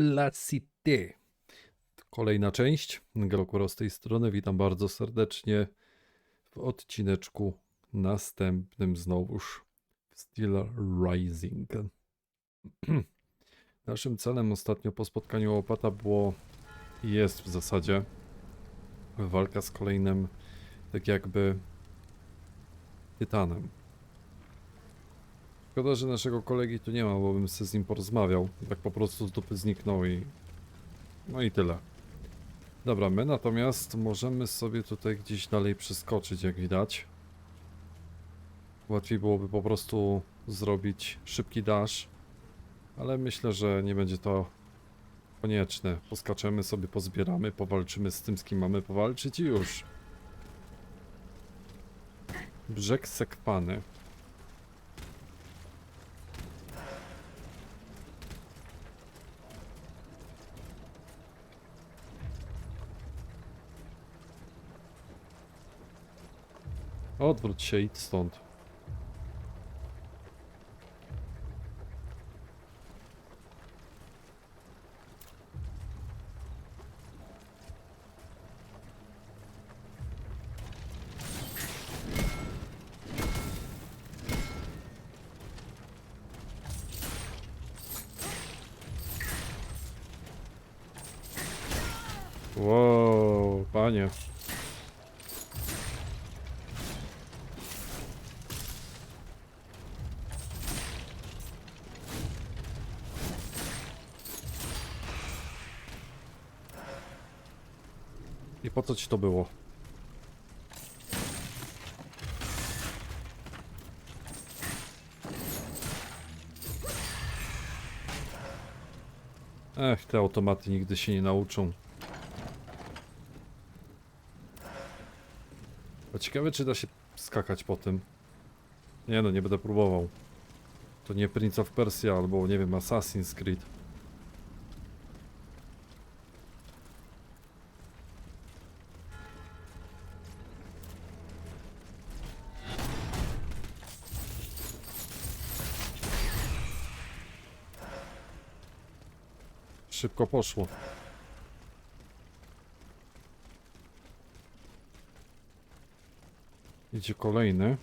La Cité. Kolejna część. Galokuro z tej strony. Witam bardzo serdecznie w odcineczku następnym znowuż w Steel Rising. Naszym celem ostatnio po spotkaniu opata było i jest w zasadzie walka z kolejnym tak jakby tytanem. Szkoda, że naszego kolegi tu nie ma, bo bym sobie z nim porozmawiał. Tak po prostu z dupy zniknął i... No i tyle. Dobra, my natomiast możemy sobie tutaj gdzieś dalej przeskoczyć, jak widać. Łatwiej byłoby po prostu zrobić szybki dash, ale myślę, że nie będzie to konieczne. Poskaczemy sobie, pozbieramy, powalczymy z tym, z kim mamy powalczyć i już. Brzeg Sekwany. Odwróć się, idź stąd. Wow, panie. I po co ci to było? Ech, te automaty nigdy się nie nauczą. A ciekawe, czy da się skakać po tym. Nie no, nie będę próbował. To nie Prince of Persia albo, nie wiem, Assassin's Creed. Szybko poszło. Idzie kolejny.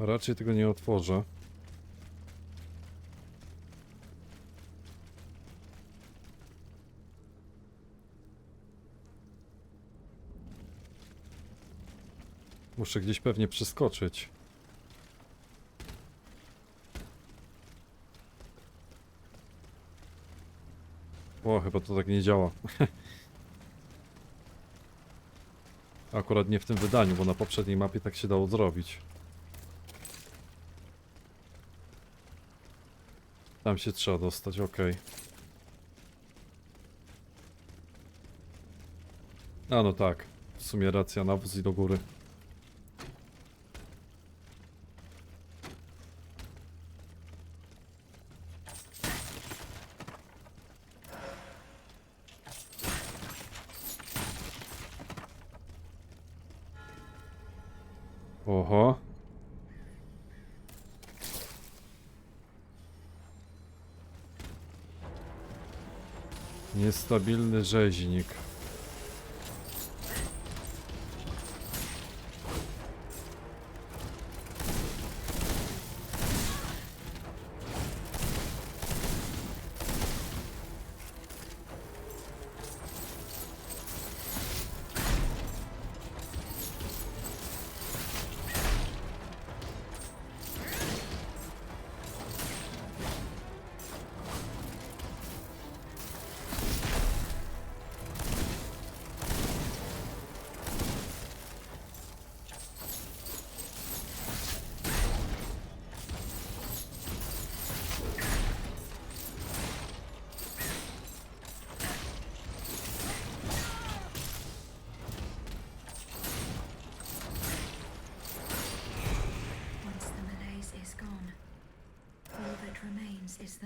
Raczej tego nie otworzę. Muszę gdzieś pewnie przeskoczyć. O, chyba to tak nie działa. Akurat nie w tym wydaniu, bo na poprzedniej mapie tak się dało zrobić. Tam się trzeba dostać, ok. A no tak, w sumie racja, nawóz i do góry. Niestabilny rzeźnik.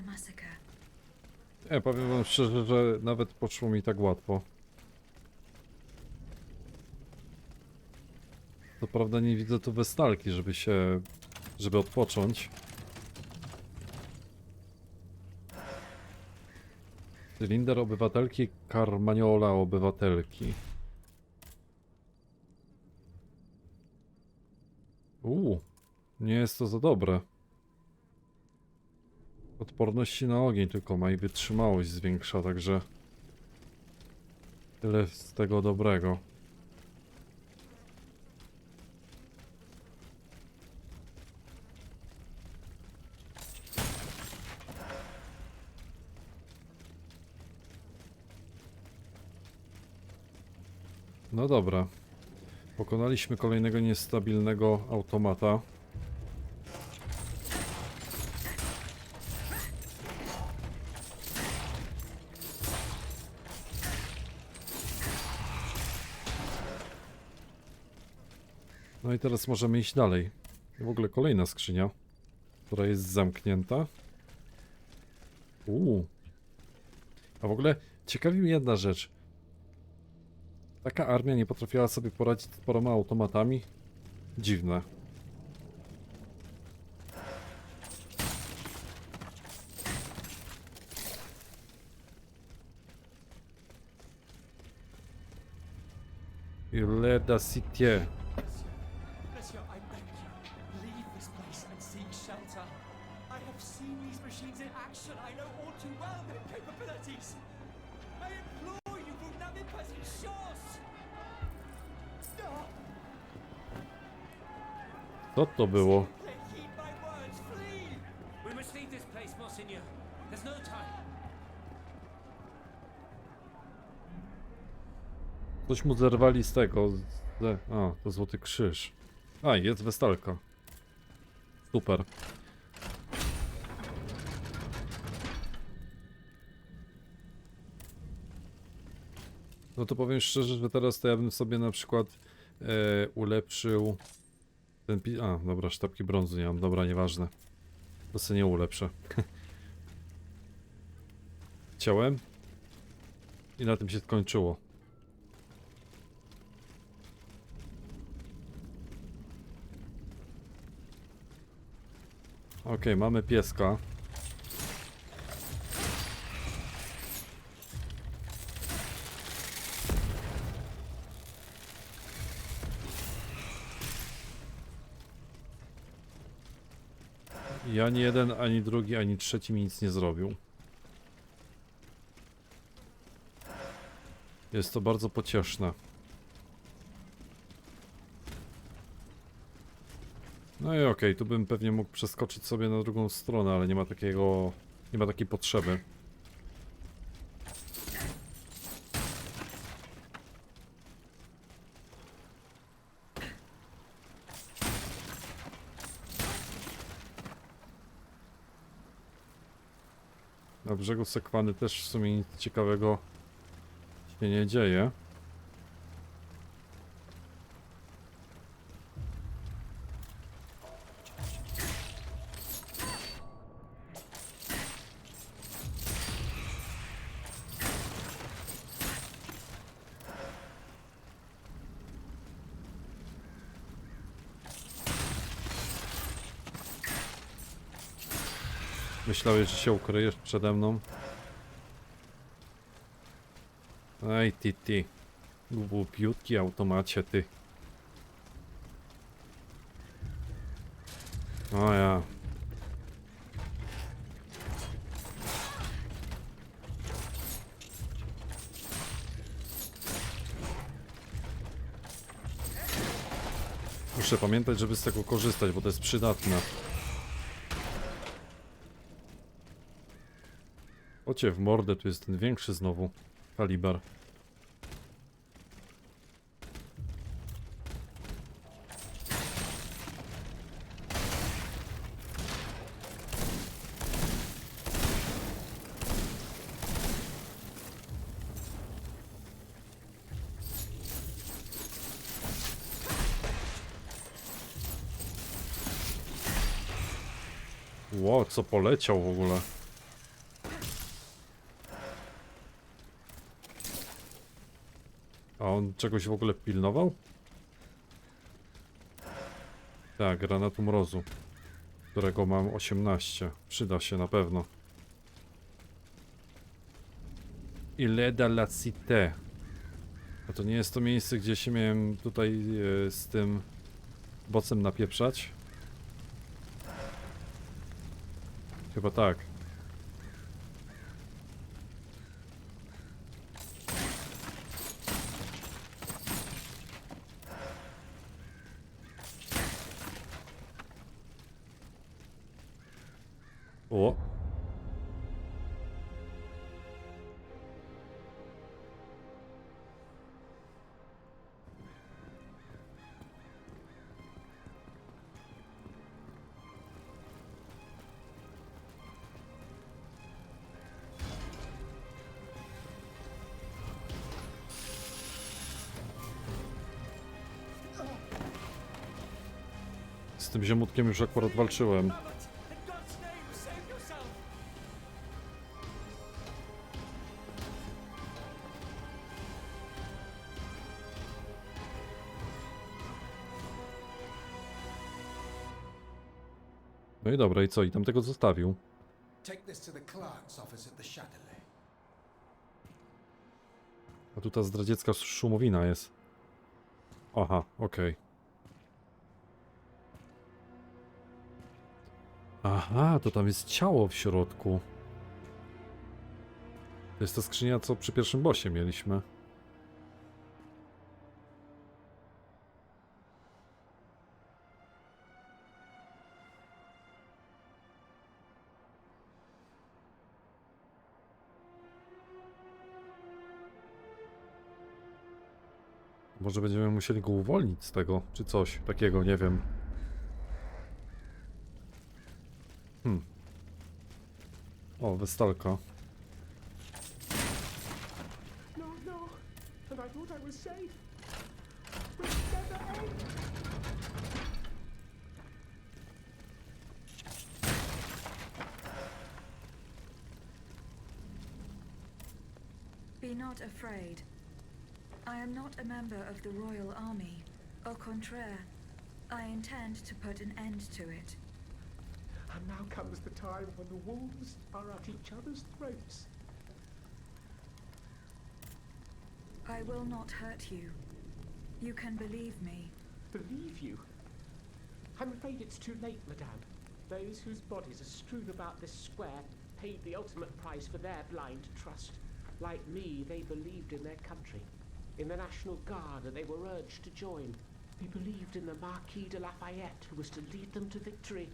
Massacre. Nie, powiem wam szczerze, że nawet poszło mi tak łatwo. Co prawda nie widzę tu westalki, żeby się... żeby odpocząć. Cylinder obywatelki, Carmaniola obywatelki. Uuu, nie jest to za dobre. Odporności na ogień tylko ma i wytrzymałość zwiększa, także tyle z tego dobrego. No dobra. Pokonaliśmy kolejnego niestabilnego automata. Teraz możemy iść dalej. W ogóle kolejna skrzynia, która jest zamknięta. Uuu. A w ogóle ciekawi mnie jedna rzecz. Taka armia nie potrafiła sobie poradzić z paroma automatami? Dziwne. Ileda City. Monsieur, There's no time. Coś mu zerwali z tego. Z... A, to złoty krzyż. A, jest westalka. Super. No to powiem szczerze, że teraz to ja bym sobie na przykład e, ulepszył ten pi... A, dobra, sztabki brązu nie mam. Dobra, nieważne. To sobie nie ulepszę. Chciałem. I na tym się skończyło. Okej, mamy pieska. Ani jeden, ani drugi, ani trzeci mi nic nie zrobił. Jest to bardzo pocieszne. No i okej, tu bym pewnie mógł przeskoczyć sobie na drugą stronę, ale nie ma takiego... nie ma takiej potrzeby. Brzegu Sekwany też w sumie nic ciekawego się nie dzieje. Myślałeś, że się ukryjesz przede mną? Ej, ty, ty. Głupiutki automacie, ty. O ja. Muszę pamiętać, żeby z tego korzystać, bo to jest przydatne. Ocie w mordę, tu jest ten większy znowu kaliber. Wow, co poleciał w ogóle. On czegoś w ogóle pilnował? Tak, granatu mrozu. Którego mam 18. Przyda się na pewno. Ileda la Cité. A to nie jest to miejsce, gdzie się miałem tutaj e, z tym bocem napieprzać? Chyba tak. Tym ziomutkiem już akurat walczyłem. No i dobra, i co? I tam tego zostawił. A tu ta zdradziecka szumowina jest. Aha, okej. Aha, to tam jest ciało w środku. To jest ta skrzynia, co przy pierwszym bosie mieliśmy. Może będziemy musieli go uwolnić z tego, czy coś takiego, nie wiem. Hmm. O, westalka. No, no, and I thought I was safe. But never end. Be not afraid. I am not a member of the royal army. Au contraire, I intend to put an end to it. And now comes the time when the wolves are at each other's throats. I will not hurt you. You can believe me. Believe you? I'm afraid it's too late, madame. Those whose bodies are strewn about this square paid the ultimate price for their blind trust. Like me, they believed in their country, in the National Guard, that they were urged to join. They believed in the Marquis de Lafayette, who was to lead them to victory.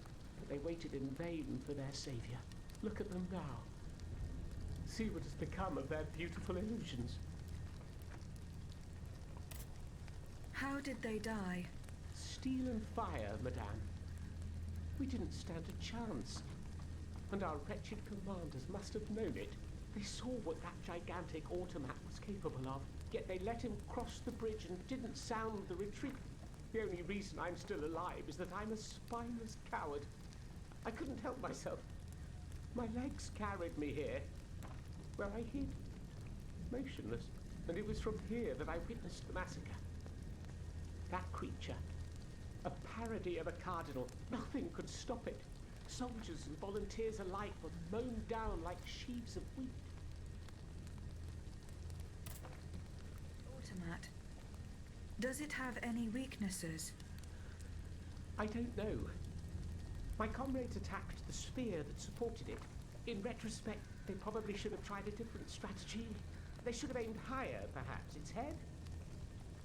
They waited in vain for their saviour. Look at them now. See what has become of their beautiful illusions. How did they die? Steel and fire, madame. We didn't stand a chance. And our wretched commanders must have known it. They saw what that gigantic automat was capable of, yet they let him cross the bridge and didn't sound the retreat. The only reason I'm still alive is that I'm a spineless coward. I couldn't help myself. My legs carried me here, where I hid, motionless, and it was from here that I witnessed the massacre. That creature, a parody of a cardinal, nothing could stop it. Soldiers and volunteers alike were mown down like sheaves of wheat. Automat. Does it have any weaknesses? I don't know. My comrades attacked the sphere that supported it. In retrospect, they probably should have tried a different strategy. They should have aimed higher, perhaps. Its head?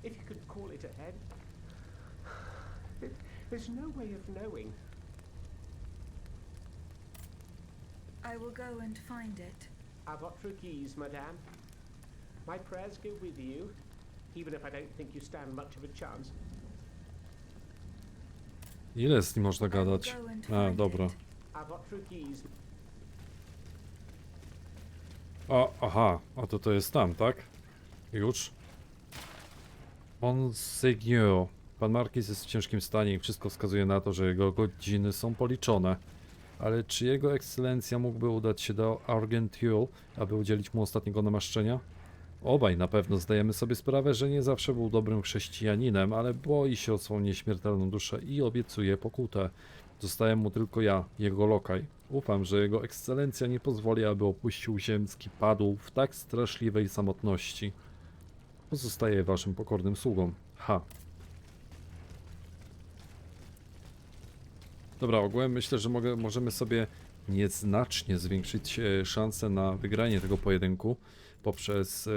If you could call it a head. There's no way of knowing. I will go and find it. À votre guise, madame. My prayers go with you, even if I don't think you stand much of a chance. Ile z nim można gadać? A, dobra. O, aha, a to to jest tam, tak? Już? Monseigneur. Pan Markiz jest w ciężkim stanie i wszystko wskazuje na to, że jego godziny są policzone. Ale czy jego ekscelencja mógłby udać się do Argentiul, aby udzielić mu ostatniego namaszczenia? Obaj na pewno zdajemy sobie sprawę, że nie zawsze był dobrym chrześcijaninem, ale boi się o swą nieśmiertelną duszę i obiecuje pokutę. Zostałem mu tylko ja, jego lokaj. Ufam, że jego ekscelencja nie pozwoli, aby opuścił ziemski padł w tak straszliwej samotności. Pozostaję waszym pokornym sługą. Ha. Dobra, ogółem myślę, że mogę, możemy sobie nieznacznie zwiększyć e, szanse na wygranie tego pojedynku poprzez, e,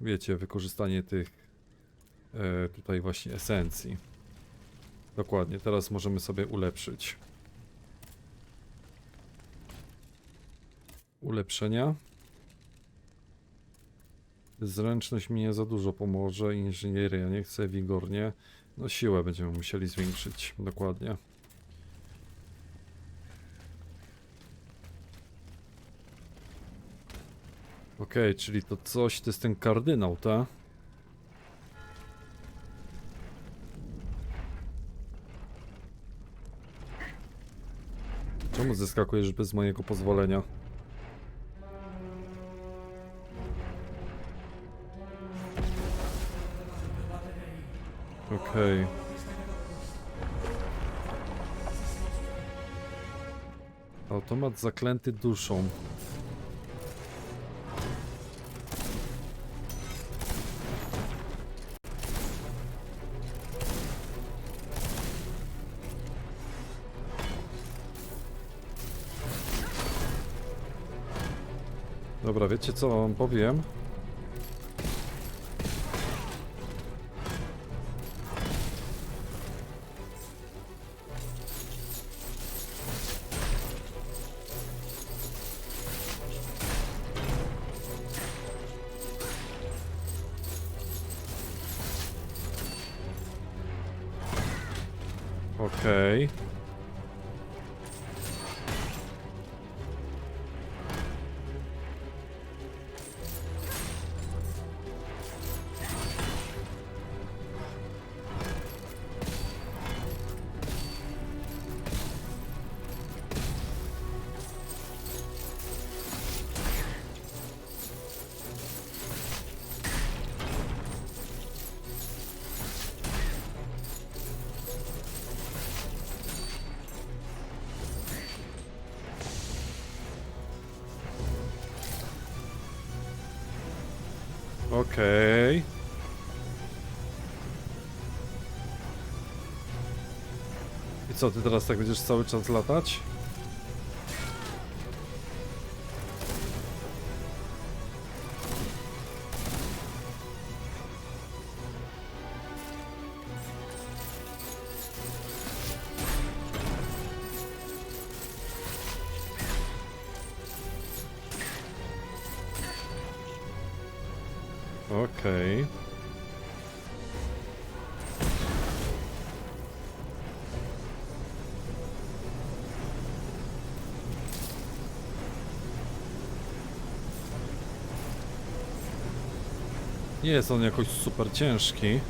wiecie, wykorzystanie tych e, tutaj właśnie esencji. Dokładnie, teraz możemy sobie ulepszyć. Ulepszenia. Zręczność mi nie za dużo pomoże, inżynieria nie chcę, wigornie. No siłę będziemy musieli zwiększyć, dokładnie. Okej, czyli to coś, to jest ten kardynał, ta? Czemu zeskakujesz bez mojego pozwolenia? Okej. Automat zaklęty duszą. Dobra, wiecie co wam powiem? Okej. Okej. I co, ty teraz tak będziesz cały czas latać? Okej. Nie jest on jakoś super ciężki.